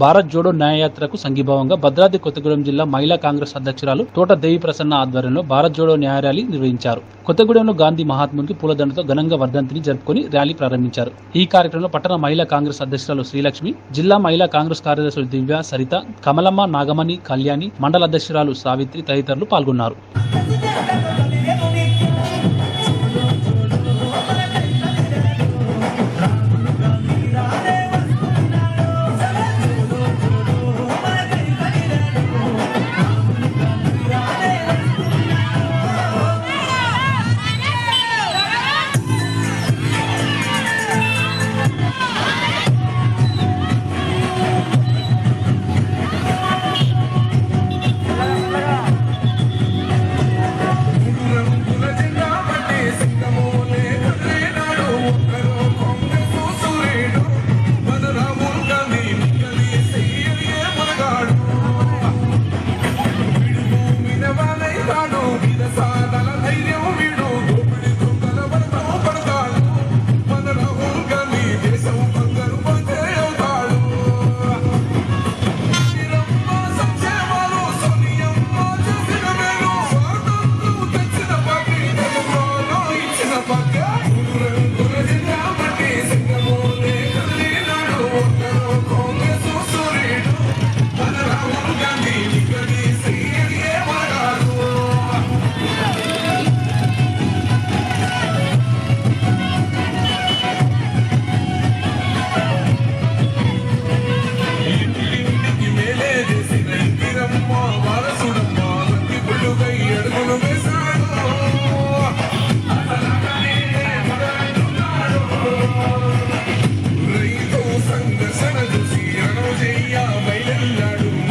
భారత్ జోడో న్యాయయాత్రకు సంఘీభావంగా భద్రాద్రి కొత్తగూడెం జిల్లా మహిళా కాంగ్రెస్ అధ్యక్షురాలు తోట దేవి ప్రసన్న ఆధ్వర్యంలో భారత్ జోడో న్యాయ ర్యాలీ నిర్వహించారు. కొత్తగూడెంలో గాంధీ మహాత్మునికి పూలదండతో ఘనంగా వర్ధంతిని జరుపుకొని ర్యాలీ ప్రారంభించారు. ఈ కార్యక్రమంలో పట్టణ మహిళా కాంగ్రెస్ అధ్యక్షురాలు శ్రీలక్ష్మి జిల్లా మహిళా కాంగ్రెస్ కార్యదర్శులు దివ్య సరిత కమలమ్మ నాగమణి కళ్యాణి మండల అధ్యక్షురాలు సావిత్రి తదితరులు పాల్గొన్నారు.